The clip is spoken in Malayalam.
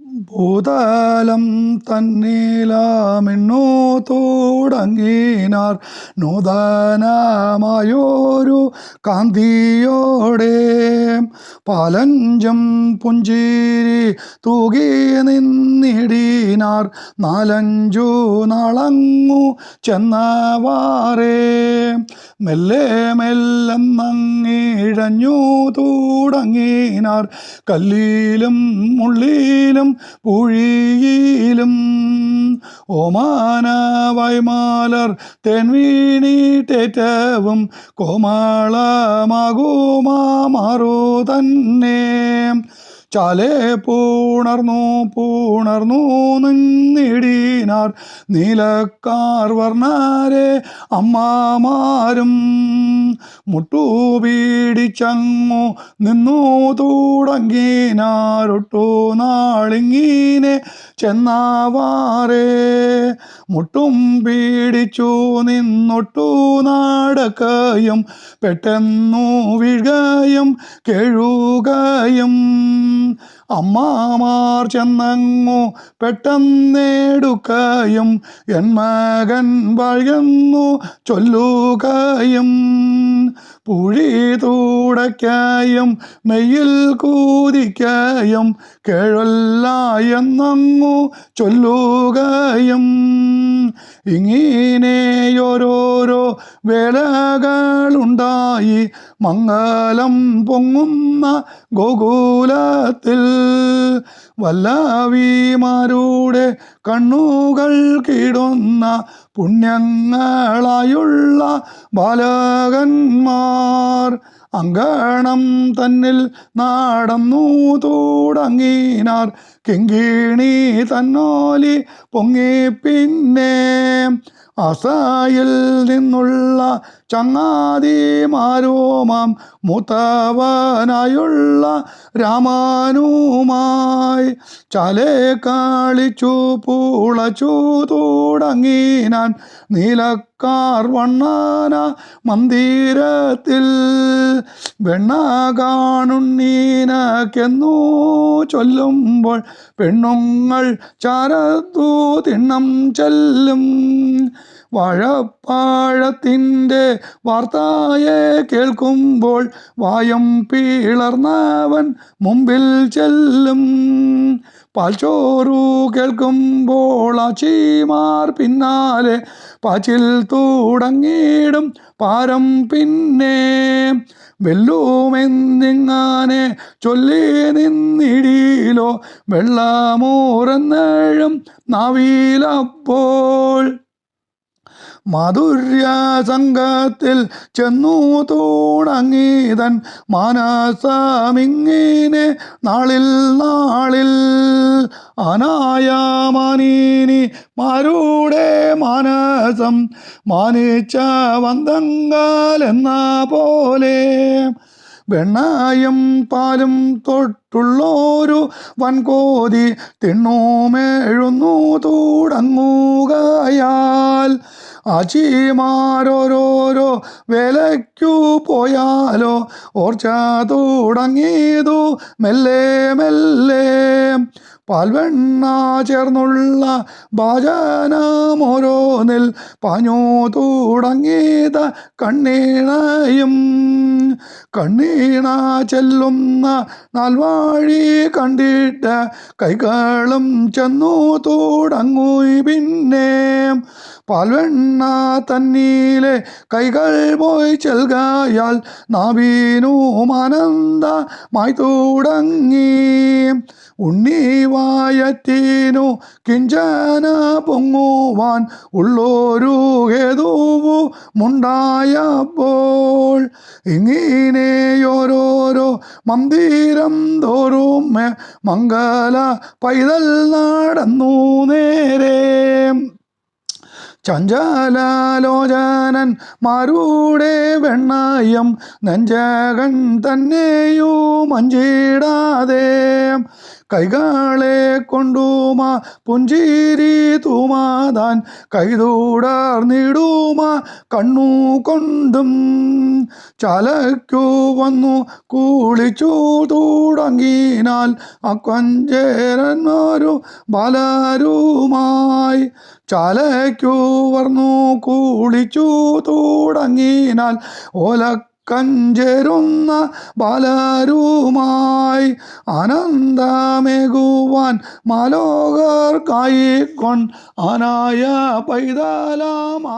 ഭൂതലം തന്നീലാമെണ്ണോ തോടങ്ങീനാർ നൂതനമായോരു കാന്തിയോടെ പാലഞ്ചും പുഞ്ചിരി തൂകി നിന്നിടീനാർ നാലഞ്ചു നാളങ്ങു ചെന്നവാറേ. മെല്ലെ മെല്ലെന്നങ്ങിഴഞ്ഞു തുടങ്ങിനാർ. കല്ലിലും മുള്ളിലും പൂഴിയിലും ഓമാനവൈമാലർ തെൻവീണീറ്റേറ്റവും കോമാളമാകുമാറു തന്നെ. ചാലേ പൂണർന്നു പൂണർന്നു നിന്നിടീനാർ. നീലക്കാർ വർണാരെ അമ്മമാരും മുട്ടുപീടിച്ചങ്ങു നിന്നു തുടങ്ങിനാരൊട്ടു നാളിങ്ങിനെ ചെന്നവാറേ. മുട്ടും പീടിച്ചു നിന്നൊട്ടു നടക്കയും പെട്ടെന്നു വീഴുകയും കേഴുകയും. അമ്മാമാർ ചെന്നങ്ങു പെട്ടെന്നെടുക്കയും എൻ മകൻ വഴുന്നു ചൊല്ലുകയും. പുഴി തൂടയ്ക്കയും മെയ്യിൽ കൂതിക്കായും കേഴല്ല എന്നങ്ങു ചൊല്ലുകയും ഇങ്ങനെയോരോരോ വേളകളുണ്ടായി. മംഗളം പൊങ്ങുന്ന ഗോകുലത്തിൽ വല്ലവിമാരുടെ കണ്ണുകൾ കിടുന്ന പുണ്യങ്ങളായുള്ള ബാലകന്മാർ അങ്കണം തന്നിൽ നാടന്നു തൂടങ്ങീനാർ. കിങ്കിണി തന്നോലി പൊങ്ങി പിന്നെ അസായിൽ നിന്നുള്ള ചങ്ങാതിമാരുമാം മുത്തവനായുള്ള രാമാനുമായി ചാലേ കാളിച്ചു പൂളച്ചു തൂടങ്ങീനാൻ. നീലക്കാർ വണ്ണാന മന്ദിരത്തിൽ വെണ്ണ കാണുണ്ണീനക്കെന്നു ചൊല്ലുമ്പോൾ പെണ്ണുങ്ങൾ ചാരത്തു തിണ്ണം ചെല്ലും. വാഴപ്പാഴത്തിന്റെ വാർത്തയെ കേൾക്കുമ്പോൾ വായം പിളർന്നവൻ മുമ്പിൽ ചെല്ലും. പാൽച്ചോറു കേൾക്കുമ്പോൾ ആച്ചിമാർ പിന്നാലെ പാച്ചിൽ തുടങ്ങിയിടും. പാരം പിന്നെ വെല്ലുമെന്നിങ്ങനെ ചൊല്ലി നിന്നിടിയിലോ വെള്ളമൂറന്നഴും നാവിലപ്പോൾ. മാധുര്യ സംഘത്തിൽ ചെന്നു തോണങ്ങീതൻ മാനസമിങ്ങിനെ നാളിൽ നാളിൽ അനായമാനീനി മാരുടെ മാനസം മാനിച്ച വന്തങ്കാലെന്ന പോലെ വെണ്ണായും പാലും തൊട്ടുള്ളോരു വൻകോതി തിണ്ണുമേഴുന്നു തുടങ്ങുകയാൽ ആച്ചിമാരോരോരോ വേലയ്ക്കു പോയാലോ ഓർച്ച തുടങ്ങിയതു മെല്ലെ മെല്ലെ. പാൽവെണ്ണ ചേർന്നുള്ള ഭാജനമോരോന്നിൽ പാഞ്ഞു തുടങ്ങിയത് കണ്ണീണയും കണ്ണീണ ചെല്ലുന്ന നാൽവാഴി കണ്ടിട്ട് കൈകളും ചെന്നു തോടങ്ങു പിന്നെ പാൽവെണ്ണ തന്നീലെ കൈകൾ പോയി ചെൽകയാൽ നാവീനും ആനന്ദമായി തുടങ്ങി. ഉണ്ണീവായത്തീനു കിഞ്ചന പൊങ്ങുവാൻ ഉള്ളൊരു ഹേതുവു മുണ്ടായപ്പോൾ ഇങ്ങനെയോരോരോ മന്ദിരം തോറും മംഗല പൈതൽ നടന്നു നേരെ. ചഞ്ചാലോചനൻ മാരുടെ വെണ്ണായം നെഞ്ചകൻ തന്നെയോ മഞ്ചിടാതെ കൈകളെ കൊണ്ടുമാ പുഞ്ചിരി തൂമാതാൻ കൈതൂടർന്നിടുമ കണ്ണു കൊണ്ടും ചലക്കു വന്നു കൂളിച്ചു തുടങ്ങിനാൽ അക്കൊഞ്ചേരന്മാരു ബാലരുമായി ചാലയ്ക്കു വർന്നു കൂളിച്ചു തുടങ്ങിനാൽ ഓലക്കഞ്ചേരുന്ന ബാലരുമായി ആനന്ദമേകുവാൻ മാലോകർക്കായിക്കൊൺ ആനായ പൈതലാമാതിദേവൻ